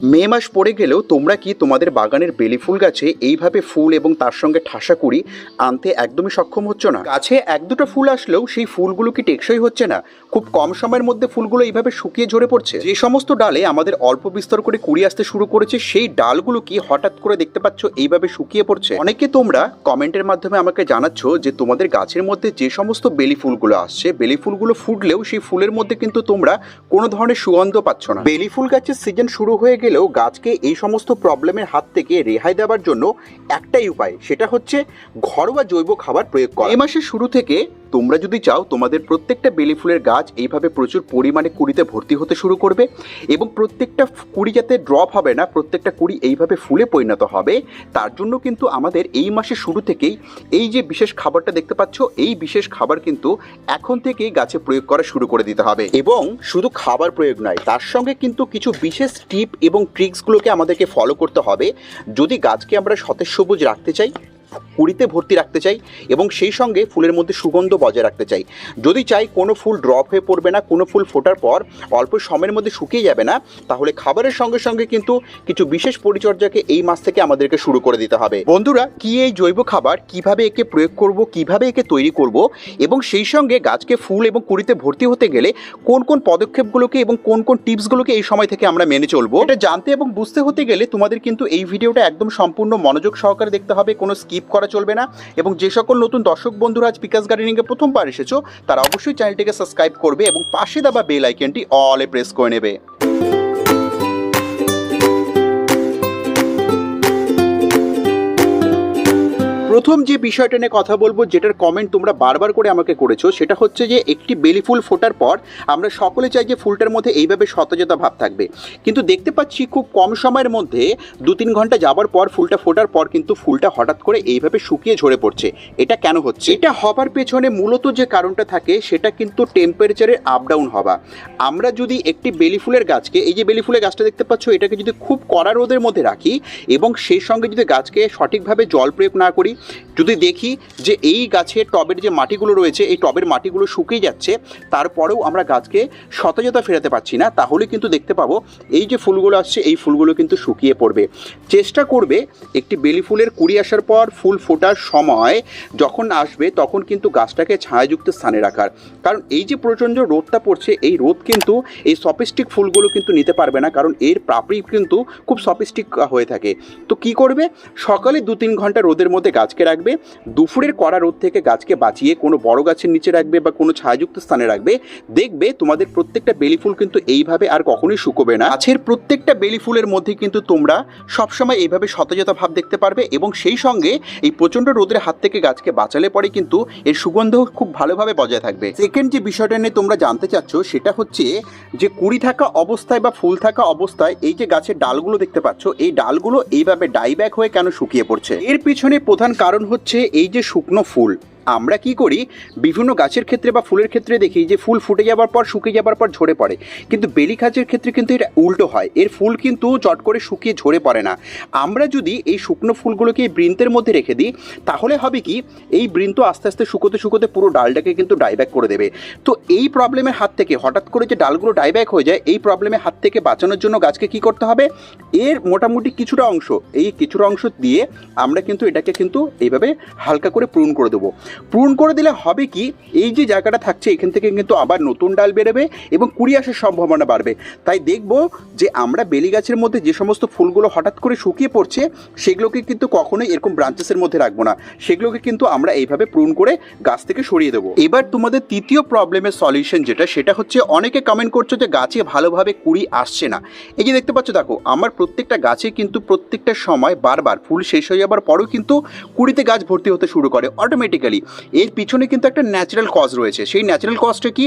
মে মাস পড়ে গেলেও তোমরা কি তোমাদের বাগানের বেলি ফুল গাছে এইভাবে ফুল এবং তার সঙ্গে ঠাসা কুড়ি আনতে একদমই সক্ষম হচ্ছ না? গাছে এক দুটো ফুল আসলেও সেই ফুলগুলো কি টেকসই হচ্ছে না? খুব কম সময়ের মধ্যে ফুলগুলো এইভাবে শুকিয়ে ঝরে পড়ছে। যে সমস্ত ডালে আমাদের অল্প বিস্তর করে কুড়ি আসতে শুরু করেছে, সেই ডালগুলো কি হঠাৎ করে দেখতে পাচ্ছ এইভাবে শুকিয়ে পড়ছে? অনেকে তোমরা কমেন্টের মাধ্যমে আমাকে জানাচ্ছ যে তোমাদের গাছের মধ্যে যে সমস্ত বেলি ফুলগুলো আসছে, বেলি ফুলগুলো ফুটলেও সেই ফুলের মধ্যে কিন্তু তোমরা কোনো ধরনের সুগন্ধ পাচ্ছ না। বেলি ফুল গাছের সিজন শুরু হয়ে গেলেও গাছকে এই সমস্ত প্রবলেমের হাত থেকে রেহাই দেওয়ার জন্য একটাই উপায়, সেটা হচ্ছে ঘরোয়া জৈব খাবার প্রয়োগ করা। এ মাসের শুরু থেকে তোমরা যদি চাও, তোমাদের প্রত্যেকটা বেলি ফুলের গাছ এইভাবে প্রচুর পরিমাণে কুড়িতে ভর্তি হতে শুরু করবে এবং প্রত্যেকটা কুড়ি যাতে ড্রপ হবে না, প্রত্যেকটা কুড়ি এইভাবে ফুলে পরিণত হবে, তার জন্য কিন্তু আমাদের এই মাসের শুরু থেকেই এই যে বিশেষ খাবারটা দেখতে পাচ্ছ, এই বিশেষ খাবার কিন্তু এখন থেকেই গাছে প্রয়োগ করা শুরু করে দিতে হবে। এবং শুধু খাবার প্রয়োগ নয়, তার সঙ্গে কিন্তু কিছু বিশেষ টিপ এবং ট্রিক্সগুলোকে আমাদেরকে ফলো করতে হবে। যদি গাছকে আমরা সতেজ সবুজ রাখতে চাই কুড়িতে ভর্তি রাখতে চাই এবং সেই সঙ্গে ফুলের মধ্যে সুগন্ধ বজায় রাখতে চাই। যদি চাই কোনো ফুল ড্রপ হয়ে পড়বে না, কোনো ফুল ফোটার পর অল্প সময়ের মধ্যে শুকিয়ে যাবে না, তাহলে খাবারের সঙ্গে সঙ্গে কিন্তু কিছু বিশেষ পরিচর্যাকে এই মাস থেকে আমাদেরকে শুরু করে দিতে হবে। বন্ধুরা, কি এই জৈব খাবার, কীভাবে একে প্রয়োগ করব, কীভাবে একে তৈরি করব এবং সেই সঙ্গে গাছকে ফুল এবং কুড়িতে ভর্তি হতে গেলে কোন কোন পদক্ষেপগুলোকে এবং কোন কোন টিপসগুলোকে এই সময় থেকে আমরা মেনে চলবো, এটা জানতে এবং বুঝতে হতে গেলে তোমাদের কিন্তু এই ভিডিওটা একদম সম্পূর্ণ মনোযোগ সহকারে দেখতে হবে, কোনো স্কিপ করা চলবে না। এবং যে সকল নতুন দর্শক বন্ধুরা আজ পিকাস গার্ডেনিংয়ে প্রথমবার এসেছ, তারা অবশ্যই চ্যানেলটিকে সাবস্ক্রাইব করবে এবং পাশে দেওয়া বেল আইকনটি অলে প্রেস করে নেবে। প্রথম যে বিষয়টা নিয়ে কথা বলব, যেটার কমেন্ট তোমরা বারবার করে আমাকে করেছ, সেটা হচ্ছে যে একটি বেলি ফুল ফোটার পর আমরা সকলে চাই যে ফুলটার মধ্যে এইভাবে সতেজতা ভাব থাকবে। কিন্তু দেখতে পাচ্ছি খুব কম সময়ের মধ্যে দু তিন ঘণ্টা যাবার পর ফুলটা ফোটার পর কিন্তু ফুলটা হঠাৎ করে এইভাবে শুকিয়ে ঝরে পড়ছে। এটা কেন হচ্ছে? এটা হবার পেছনে মূলত যে কারণটা থাকে, সেটা কিন্তু টেম্পারেচারের আপ ডাউন হওয়া। আমরা যদি একটি বেলি ফুলের গাছকে, এই যে বেলি ফুলের গাছটা দেখতে পাচ্ছ, এটাকে যদি খুব কড়া রোদের মধ্যে রাখি এবং সেই সঙ্গে যদি গাছকে সঠিকভাবে জল প্রয়োগ না করি যদি দেখি যে এই গাছের টবের যে মাটিগুলো রয়েছে, এই টবের মাটিগুলো শুকিয়ে যাচ্ছে, তারপরেও আমরা গাছকে সতেজতা ফেরাতে পারছি না, তাহলে কিন্তু দেখতে পাবো এই যে ফুলগুলো আসছে, এই ফুলগুলো কিন্তু শুকিয়ে পড়বে। চেষ্টা করবে একটি বেলি ফুলের কুড়ি আসার পর ফুল ফোটার সময় যখন আসবে, তখন কিন্তু গাছটাকে ছায়াযুক্ত স্থানে রাখার। কারণ এই যে প্রচণ্ড রোদটা পড়ছে, এই রোদ কিন্তু এই সপিস্টিক ফুলগুলো কিন্তু নিতে পারবে না, কারণ এর পাপড়ি কিন্তু খুব সপিস্টিক হয়ে থাকে। তো কি করবে? সকালে দু তিন ঘণ্টা রোদের মধ্যে গাছকে রাখবে দুপুরের কড়া রোদ থেকে গাছকে বাঁচিয়ে কোনো বড় গাছের নিচে রাখবে বা কোনো ছায়াযুক্ত স্থানে রাখবে, দেখবে তোমাদের প্রত্যেকটা বেলি ফুল কিন্তু এইভাবে আর কখনোই শুকোবে না। গাছের প্রত্যেকটা বেলি ফুলের মধ্যে কিন্তু তোমরা সবসময় এইভাবে সতেজতা ভাব দেখতে পারবে এবং সেই সঙ্গে এই প্রচণ্ড রোদের হাত থেকে গাছকে বাঁচালে পরে কিন্তু এর সুগন্ধ খুব ভালোভাবে বজায় থাকবে। সেকেন্ড যে বিষয়টা নিয়ে তোমরা জানতে চাচ্ছ, সেটা হচ্ছে যে কুড়ি থাকা অবস্থায় বা ফুল থাকা অবস্থায় এই যে গাছের ডালগুলো দেখতে পাচ্ছ, এই ডালগুলো এইভাবে ডাইব্যাক হয়ে কেন শুকিয়ে পড়ছে? এর পিছনে প্রধান কারণ হচ্ছে এই যে শুকনো ফুল আমরা কি করি? বিভিন্ন গাছের ক্ষেত্রে বা ফুলের ক্ষেত্রে দেখি যে ফুল ফুটে যাবার পর, শুকিয়ে যাবার পর ঝরে পড়ে। কিন্তু বেলি গাছের ক্ষেত্রে কিন্তু এটা উল্টো হয়। এর ফুল কিন্তু চট করে শুকিয়ে ঝরে পড়ে না। আমরা যদি এই শুকনো ফুলগুলোকে এই বৃন্তের মধ্যে রেখে দিই, তাহলে হবে কি? এই বৃন্ত আস্তে আস্তে শুকোতে শুকোতে পুরো ডালটাকে কিন্তু ডাইব্যাক করে দেবে। তো এই প্রবলেমের হাত থেকে, হঠাৎ করে যে ডালগুলো ডাইব্যাক হয়ে যায়, এই প্রবলেমের হাত থেকে বাঁচানোর জন্য গাছকে কি করতে হবে? এর মোটামুটি কিছুটা অংশ, এই কিছুটা অংশ দিয়ে আমরা কিন্তু এটাকে কিন্তু এইভাবে হালকা করে প্রুন করে দেবো। পূরণ করে দিলে হবে কি? এই যে জায়গাটা থাকছে, এখান থেকে কিন্তু আবার নতুন ডাল বেরোবে এবং কুড়ি আসার সম্ভাবনা বাড়বে। তাই দেখব যে আমরা বেলি গাছের মধ্যে যে সমস্ত ফুলগুলো হঠাৎ করে শুকিয়ে পড়ছে, সেগুলোকে কিন্তু কখনোই এরকম ব্রাঞ্চেসের মধ্যে রাখব না। সেগুলোকে কিন্তু আমরা এইভাবে পূরণ করে গাছ থেকে সরিয়ে দেবো। এবার তোমাদের তৃতীয় প্রবলেমের সলিউশন যেটা, সেটা হচ্ছে অনেকে কমেন্ট করছ যে গাছে ভালোভাবে কুড়ি আসছে না। এই যে দেখতে পাচ্ছ, দেখো, আমার প্রত্যেকটা গাছে কিন্তু প্রত্যেকটা সময় বারবার ফুল শেষ হয়ে যাবার পরেও কিন্তু কুড়িতে গাছ ভর্তি হতে শুরু করে অটোমেটিক্যালি এর পিছনে কিন্তু একটা ন্যাচারাল কজ রয়েছে। সেই ন্যাচারাল কজটা কি?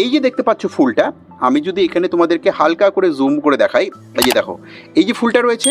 এই যে দেখতে পাচ্ছ ফুলটা, আমি যদি এখানে তোমাদেরকে হালকা করে জুম করে দেখাই, এই যে দেখো, এই যে ফুলটা রয়েছে,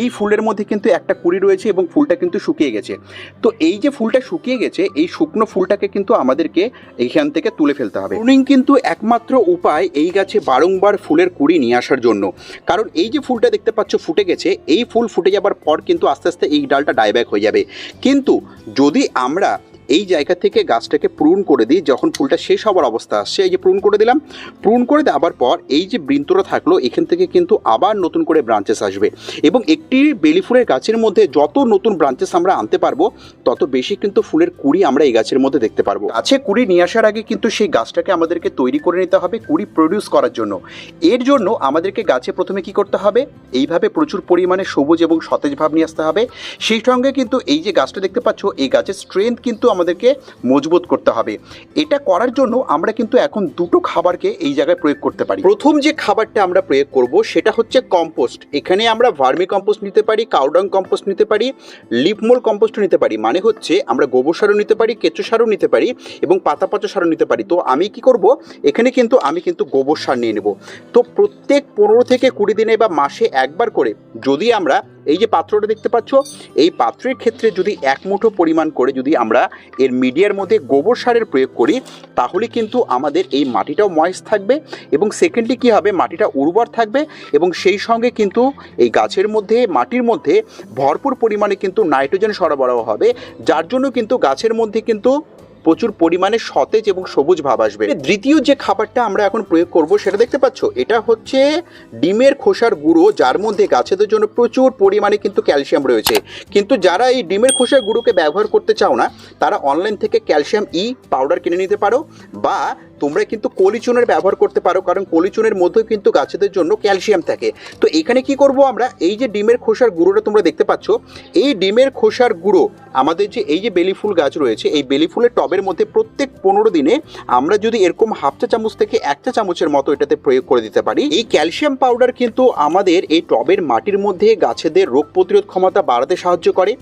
এই ফুলের মধ্যে কিন্তু একটা কুড়ি রয়েছে এবং ফুলটা কিন্তু শুকিয়ে গেছে। তো এই যে ফুলটা শুকিয়ে গেছে, এই শুকনো ফুলটাকে কিন্তু আমাদেরকে এইখান থেকে তুলে ফেলতে হবে। প্রুনিং কিন্তু একমাত্র উপায় এই গাছে বারংবার ফুলের কুড়ি নিয়ে আসার জন্য। কারণ এই যে ফুলটা দেখতে পাচ্ছ ফুটে গেছে, এই ফুল ফুটে যাবার পর কিন্তু আস্তে আস্তে এই ডালটা ডাইব্যাক হয়ে যাবে। কিন্তু যদি আমরা এই জায়গা থেকে গাছটাকে প্রুন করে দিই যখন ফুলটা শেষ হওয়ার অবস্থা আসছে। এই যে প্রুন করে দিলাম। প্রুন করে দেওয়ার পর এই যে বৃন্তটা থাকল, এখান থেকে কিন্তু আবার নতুন করে ব্রাঞ্চেস আসবে। এবং একটি বেলি ফুলের গাছের মধ্যে যত নতুন ব্রাঞ্চেস আমরা আনতে পারব, তত বেশি কিন্তু ফুলের কুড়ি আমরা এই গাছের মধ্যে দেখতে পারব। গাছে কুড়ি নিয়ে আসার আগে কিন্তু সেই গাছটাকে আমাদেরকে তৈরি করে নিতে হবে কুড়ি প্রডিউস করার জন্য। এর জন্য আমাদেরকে গাছে প্রথমে কি করতে হবে? এইভাবে প্রচুর পরিমাণে সবুজ এবং সতেজ ভাব নিয়ে আসতে হবে। সেই সঙ্গে কিন্তু এই যে গাছটা দেখতে পাচ্ছ, এই গাছের স্ট্রেংথ কিন্তু আমাদেরকে মজবুত করতে হবে। এটা করার জন্য আমরা কিন্তু এখন দুটো খাবারকে এই জায়গায় প্রয়োগ করতে পারি। প্রথম যে খাবারটা আমরা প্রয়োগ করব সেটা হচ্ছে কম্পোস্ট। এখানে আমরা ভার্মি কম্পোস্ট নিতে পারি কাউডাং কম্পোস্ট নিতে পারি, লিপমোল কম্পোস্ট নিতে পারি। মানে হচ্ছে আমরা গোবর সারও নিতে পারি, কেঁচো সারও নিতে পারি এবং পাতা পচা সারও নিতে পারি। তো আমি কি করব? এখানে কিন্তু আমি কিন্তু গোবর সার নিয়ে নেব। তো প্রত্যেক পনেরো থেকে কুড়ি দিনে বা মাসে একবার করে যদি আমরা এই যে পাত্রটা দেখতে পাচ্ছ, এই পাত্রের ক্ষেত্রে যদি এক মুঠো পরিমাণ করে যদি আমরা এর মিডিয়ার মধ্যে গোবর সারের প্রয়োগ করি, তাহলে কিন্তু আমাদের এই মাটিটাও ময়েস্ট থাকবে এবং সেকেন্ডলি কী হবে, মাটিটা উর্বর থাকবে এবং সেই সঙ্গে কিন্তু এই গাছের মধ্যে, মাটির মধ্যে ভরপুর পরিমাণে কিন্তু নাইট্রোজেন সরবরাহ হবে, যার জন্য কিন্তু গাছের মধ্যে কিন্তু প্রচুর পরিমাণে সতেজ এবং সবুজ ভাব আসবে। দ্বিতীয় যে খাবারটা আমরা এখন প্রয়োগ করব সেটা দেখতে পাচ্ছ, এটা হচ্ছে ডিমের খোসার গুঁড়ো, যার মধ্যে গাছেদের জন্য প্রচুর পরিমাণে কিন্তু ক্যালসিয়াম রয়েছে। কিন্তু যারা এই ডিমের খোসার গুঁড়োকে ব্যবহার করতে চাও না, তারা অনলাইন থেকে ক্যালসিয়াম ই পাউডার কিনে নিতে পারো বা তোমরা কিন্তু কলিচুনের ব্যবহার করতে পারো, কারণ কলিচুনের মধ্যেও কিন্তু গাছেদের জন্য ক্যালসিয়াম থাকে। তো এখানে কি করব আমরা? এই যে ডিমের খোসার গুঁড়োটা তোমরা দেখতে পাচ্ছ, এই ডিমের খোসার গুঁড়ো, আমাদের যে এই যে বেলি ফুল গাছ রয়েছে, এই বেলি ফুলের টবের মধ্যে প্রত্যেক পনেরো দিনে আমরা যদি এরকম হাফ চা চামচ থেকে এক চা চামচের মতো এটাতে প্রয়োগ করে দিতে পারি। এই ক্যালসিয়াম পাউডার কিন্তু আমাদের এই টবের মাটির মধ্যে গাছেদের রোগ প্রতিরোধ ক্ষমতা বাড়াতে সাহায্য করে,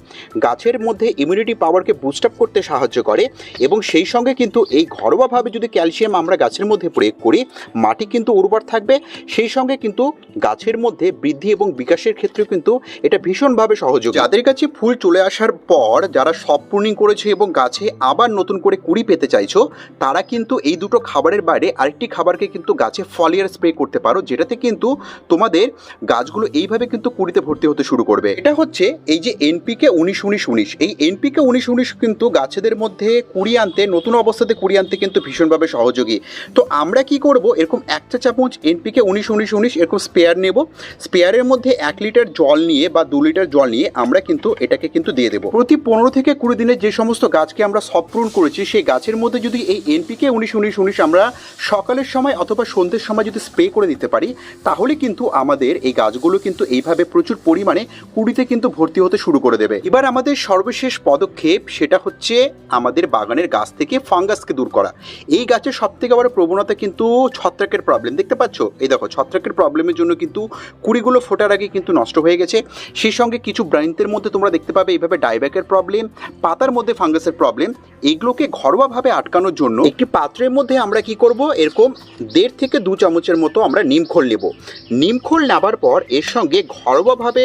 গাছের মধ্যে ইমিউনিটি পাওয়ারকে বুস্ট আপ করতে সাহায্য করে এবং সেই সঙ্গে কিন্তু এই ঘরোয়াভাবে যদি ক্যালসিয়াম আমরা গাছের মধ্যে প্রয়োগ করি, মাটি কিন্তু উর্বর থাকবে, সেই সঙ্গে কিন্তু গাছের মধ্যে বৃদ্ধি এবং বিকাশের ক্ষেত্রেও কিন্তু এটা ভীষণভাবে সহযোগী। যাদের কাছে ফুল চলে আসার পর যারা সব প্রুনিং করেছে এবং গাছে আবার নতুন করে কুড়ি পেতে চাইছো, তারা কিন্তু এই দুটো খাবারের বাইরে আরেকটি খাবারকে কিন্তু গাছে ফলিয়ার স্প্রে করতে পারো, যেটাতে কিন্তু তোমাদের গাছগুলো এইভাবে কিন্তু কুড়িতে ভর্তি হতে শুরু করবে। এটা হচ্ছে এই যে এনপিকে উনিশ উনিশ উনিশ। এই এনপিকে উনিশ উনিশ কিন্তু গাছেদের মধ্যে কুড়ি আনতে, নতুন অবস্থাতে কুড়ি আনতে কিন্তু ভীষণভাবে সহযোগী। তো আমরা কি করব? এরকম একটা চামচ এনপিকে উনিশ উনিশ উনিশ এরকম স্পেয়ার নেব। স্পেয়ারের মধ্যে এক লিটার জল নিয়ে বা দু লিটার জল নিয়ে আমরা কিন্তু এটাকে কিন্তু দিয়ে দেবো। প্রতি পনেরো থেকে কুড়ি দিনের যে সমস্ত গাছকে আমরা সবপূরণ করেছি, সেই গাছের মধ্যে যদি এই এনপিকে উনিশ উনিশ উনিশ আমরা সকালের সময় অথবা সন্ধ্যের সময় যদি স্প্রে করে দিতে পারি, তাহলে কিন্তু আমাদের এই গাছগুলো কিন্তু এইভাবে প্রচুর পরিমাণে কুড়িতে কিন্তু ভর্তি হতে শুরু করে দেবে। এবার আমাদের সর্বশেষ পদক্ষেপ সেটা হচ্ছে আমাদের বাগানের গাছ থেকে ফাঙ্গাসকে দূর করা। এই গাছের সব থেকে বড় প্রবণতা কিন্তু ছত্রাকের প্রবলেম দেখতে পাচ্ছ? এই দেখো, ছত্রাকের প্রবলেমের জন্য কিন্তু কুড়িগুলো ফোটার আগে কিন্তু নষ্ট হয়ে গেছে। সেই সঙ্গে কিছু ব্রাইনদের মধ্যে তোমরা দেখতে পাবে, এইভাবে ডাইব্যাকের প্রবলেম পাতার মধ্যে ফাঙ্গাসের প্রবলেম এগুলোকে ঘরোয়াভাবে আটকানোর জন্য একটি পাত্রের মধ্যে আমরা কি করব? এরকম দেড় থেকে দু চামচের মতো আমরা নিমখোল নেব। নিমখোল নেবার পর এর সঙ্গে ঘরোয়াভাবে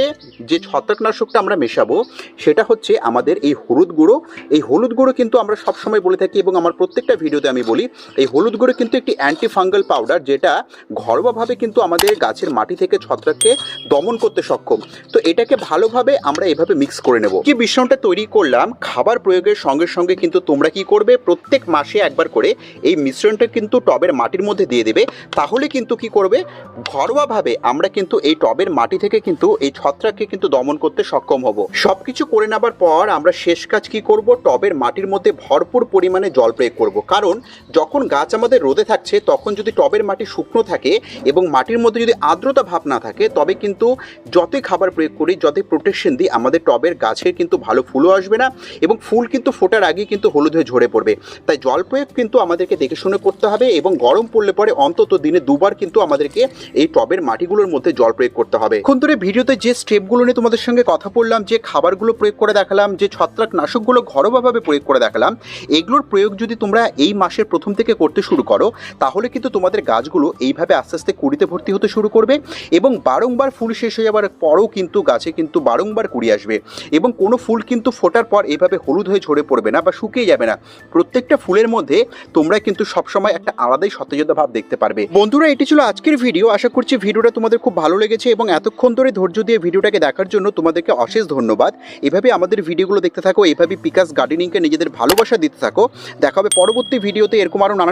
যে ছত্রাকনাশকটা আমরা মেশাবো, সেটা হচ্ছে আমাদের এই হলুদ গুঁড়ো। এই হলুদ গুঁড়ো কিন্তু আমরা সবসময় বলে থাকি এবং আমার প্রত্যেকটা ভিডিওতে আমি বলি, এই হলুদ গুঁড়ো কিন্তু একটি অ্যান্টি ফাঙ্গাল পাউডার যেটা ঘরোয়াভাবে কিন্তু আমাদের গাছের মাটি থেকে ছত্রাককে দমন করতে সক্ষম। তো এটাকে ভালোভাবে আমরা এভাবে মিক্স করে নেব। যে মিশ্রণটা তৈরি করলাম, খাবার প্রয়োগের সঙ্গে সঙ্গে কিন্তু তোমরা কি করবে, প্রত্যেক মাসে একবার করে এই মিশ্রণটা কিন্তু টবের মাটির মধ্যে দিয়ে দেবে। তাহলে কিন্তু কি করবে, ঘরোয়াভাবে আমরা কিন্তু এই টবের মাটি থেকে কিন্তু এই ছত্রাককে কিন্তু দমন করতে সক্ষম হব। সব কিছু করে নেবার পর আমরা শেষ কাজ কি করব, টবের মাটির মধ্যে ভরপুর পরিমাণে জল প্রয়োগ করব। কারণ যখন গাছ আমাদের রোদে থাকছে, তখন যদি টবের মাটি শুকনো থাকে এবং মাটির মধ্যে যদি আর্দ্রতা ভাব না থাকে, তবে কিন্তু যতই খাবার প্রয়োগ করি, যতই প্রোটেকশন দিই, আমাদের টবের গাছের কিন্তু ভালো ফুলও আসবে না এবং ফুল কিন্তু ফোটার আগে কিন্তু হলুদ হয়ে ঝরে পড়বে। তাই জল প্রয়োগ কিন্তু আমাদেরকে দেখে শুনে করতে হবে এবং গরম পড়লে পরে অন্তত দিনে দুবার কিন্তু আমাদেরকে এই টবের মাটিগুলোর মধ্যে জল প্রয়োগ করতে হবে। এখন ধরে ভিডিওতে যে স্টেপগুলো নিয়ে তোমাদের সঙ্গে কথা বললাম, যে খাবারগুলো প্রয়োগ করে দেখালাম, যে ছত্রাক নাশকগুলো ঘরোয়াভাবে প্রয়োগ করে দেখালাম, এগুলোর প্রয়োগ যদি তোমরা এই মাসের প্রথম থেকে করতে শুরু করো, তাহলে কিন্তু তোমাদের গাছগুলো এইভাবে আস্তে আস্তে কুড়িতে ভর্তি হতে শুরু করবে এবং বারংবার ফুল শেষ হয়ে যাওয়ার পরও কিন্তু গাছে কিন্তু বারংবার কুড়ি আসবে এবং কোনো ফুল কিন্তু ফোটার পর এইভাবে হলুদ হয়ে ঝরে পড়বে না বা শুকিয়ে যাবে না। প্রত্যেকটা ফুলের মধ্যে তোমরা কিন্তু সবসময় একটা আলাদাই সতেজতা ভাব দেখতে পারবে। বন্ধুরা, এটি ছিল আজকের ভিডিও। আশা করছি ভিডিওটা তোমাদের খুব ভালো লেগেছে এবং এতক্ষণ ধরে ধৈর্য দিয়ে ভিডিওটাকে দেখার জন্য তোমাদেরকে অশেষ ধন্যবাদ। এভাবে আমাদের ভিডিওগুলো দেখতে থাকো, এভাবে পিকাস গার্ডেনিংকে নিজেদের ভালোবাসা দিতে থাকো। দেখা হবে পরবর্তী ভিডিওতে, এরকম আরও